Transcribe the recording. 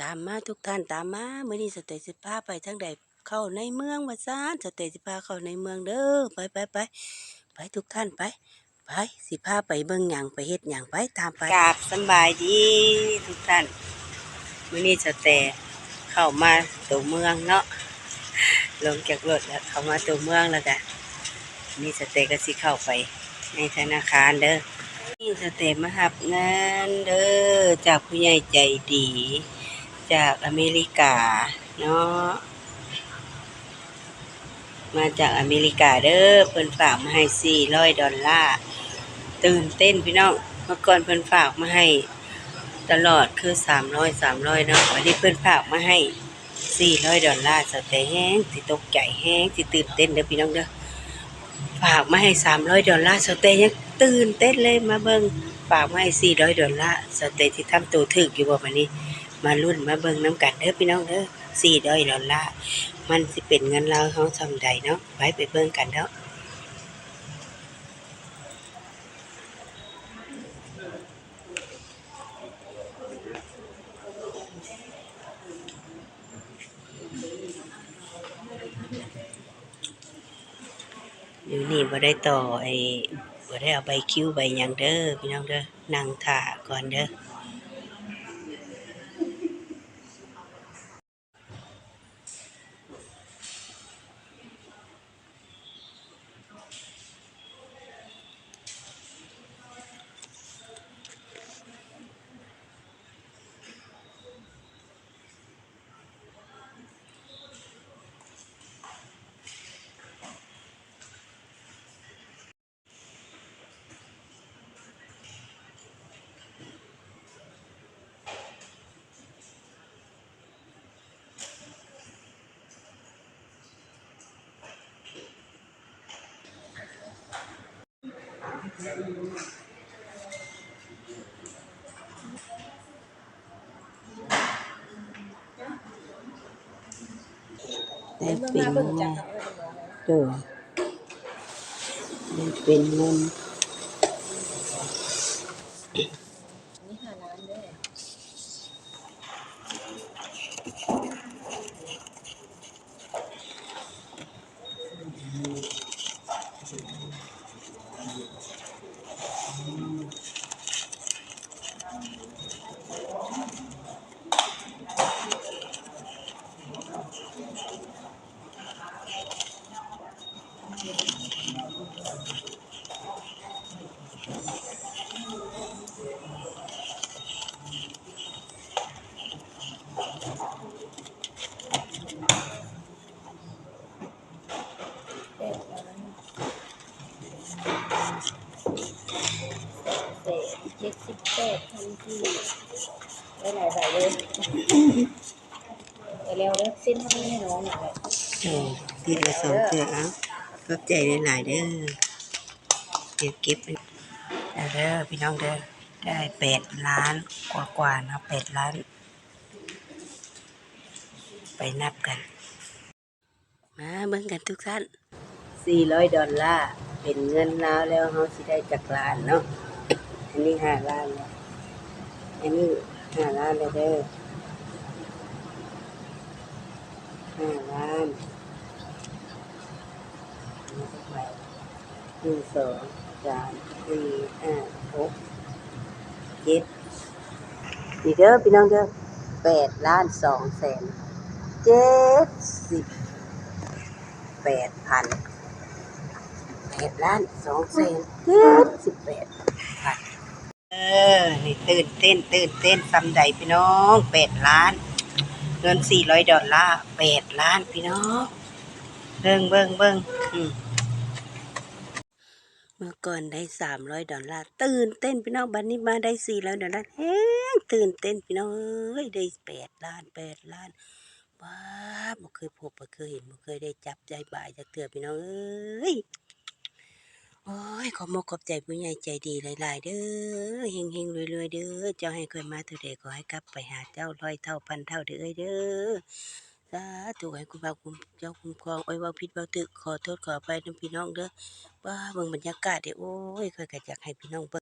ตามมาทุกท่านตามมามื้อนี้สเตสิพาไปทางใดเข้าในเมืองว่าซ่านสเตสิพาเข้าในเมืองเด้อไปไปไปไปทุกท่านไปไปสิพาไปเบิ่งหยังไปเฮ็ดหยังไปตามไปกราบสำบายดีทุกท่านมื้อนี้สเตเข้ามาตัวเมืองเนาะลงจากรถแล้วเข้ามาตัวเมืองแล้วจ้ะนี่สเตก็สิเข้าไป ในธนาคารเด้อนี่สเตปมาหับเงินเด้อจากผู้ใหญ่ใจดี จากอเมริกาเนาะมาจากอเมริกาเด้อเพิ่นฝากมาให้400ดอลลาร์ตื่นเต้นพี่น้องเมื่อก่อนเพิ่นฝากมาให้ ตลอดคือ300 300เนาะวันนี้เพิ่นฝากมาให้400ดอลลาร์สเตแฮงสิตกใจแฮงสิตื่นเต้นเด้อพี่น้องเด้อฝากมาให้สามร้อยดอลลาร์สเตย์ยังตื่นเต้นเลยมาเบิงฝากมาให้สี่ร้อยดอลลาร์สเตย์ที่ทำตัวถึกอยู่บ่วันนี้ มารุ่นมาเบิงน้ำกันเด้อพี่น้องเด้อสี่ร้อยดอลลาร์มันสิเป็นเงินเราเฮาซำใดเนาะไปไปเบิ่งกันเนาะอยู่นี่บ่ได้ต่อไอ้บ่ได้เอาใบคิ้วใบยังเด้อพี่น้องเด้อนั่งท่าก่อนเด้อ ได้เป็นเงินเด้อได้เป็นเงิน นี่ค่ะร้านเด้อ แปดร้านเศษเจ็ดสิบแปี่ได้หลายใบเลยแต่แล้วเด้อสิ้นเท่านี้ให้น้องหน่อยเออทีละสองเทื่อเอาขอบใจหลายๆเด้อเดี๋ยวเก็บเอาเด้อพี่น้องเด้อได้แปดล้านกว่าๆนาะแปดล้าน ไปนับกัน มาเบิ่งกันทุกท่านสี่ร้อยดอลลาร์เป็นเงินลาวแล้วเฮาสิได้จักล้านเนาะอันนี้ห้าล้านแล้ว อันนี้ห้าล้านแล้วเด้อห้าล้านอันนี้เท่าไหร่หนึ่งสองสามสี่ห้าหกเจ็ดนี่เด้อพี่น้องเด้อแปดล้านสองแสนเจ็ดสิบแปดพันแปดล้านสองแสนเจ็ดสิบแปดพัน ออนี่ตื่นเต้นตื่นเต้นซำใดพี่น้องแปดล้าน เงินสี่ร้อยดอลลาร์แปดล้านพี่น้องเบิ่งเบิ่งเบิ่งเมื่อก่อนได้สามร้อยดอลลาร์ตื่นเต้นพี่น้องบัดนนี้มาได้สี่ร้อยดอลลาร์แฮงตื่นเต้นพี่น้องเอ้ยได้แปดล้านแปดล้านว้าบ่เคยพบบ่เคยเห็นบ่เคยได้จับใจบ่ายจากเถื่อพี่น้องเอ้ย โอ้ยขอมกขอบใจผู้ใหญ่ใจดีหลาย ๆ เด้อเฮงเฮงรวยๆเด้อเจ้าให้เคยมาตัวเด็กขอให้กลับไปหาเจ้าร้อยเท่าพันเท่าเด้อเด้อสาธุให้คุณพระคุณเจ้าคุ้มครองโอ้ยว่าพิดว่าตึกขอโทษขอไปน้ำพี่น้องเด้อว้าเบิ่งบรรยากาศเด้อโอ้ยค่อยกระจากให้พี่น้องเบิ่ง